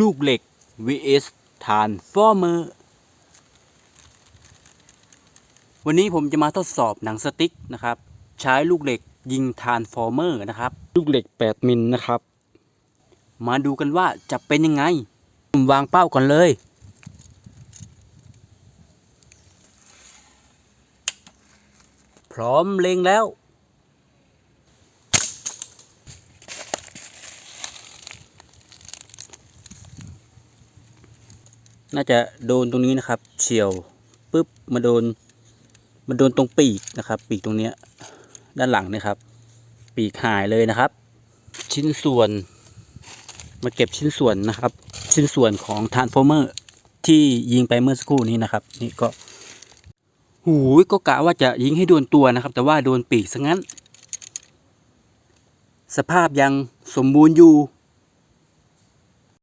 ลูกเหล็ก vs ฐานฟอร์เมอร์ วันนี้ผมจะมาทดสอบหนังสติ๊กนะครับ ใช้ลูกเหล็กยิงทานฟอร์เมอร์นะครับ ลูกเหล็ก 8 มิลนะครับ มาดูกันว่าจะเป็นยังไงผมวางเป้าก่อนเลย พร้อมเล็งแล้ว น่าจะโดนตรงนี้นะครับ เฉียวปุ๊บมาโดนมาโดนตรงปีกนะครับ ปีกตรงเนี้ยด้านหลังนะครับ ปีกหายเลยนะครับ ชิ้นส่วนมาเก็บชิ้นส่วนนะครับ ชิ้นส่วนของทานฟอร์เมอร์ที่ยิงไปเมื่อสักครู่นี้นะครับ นี่ก็หูยก็กะว่าจะยิงให้โดนตัวนะครับ แต่ว่าโดนปีกซะงั้น สภาพยังสมบูรณ์อยู่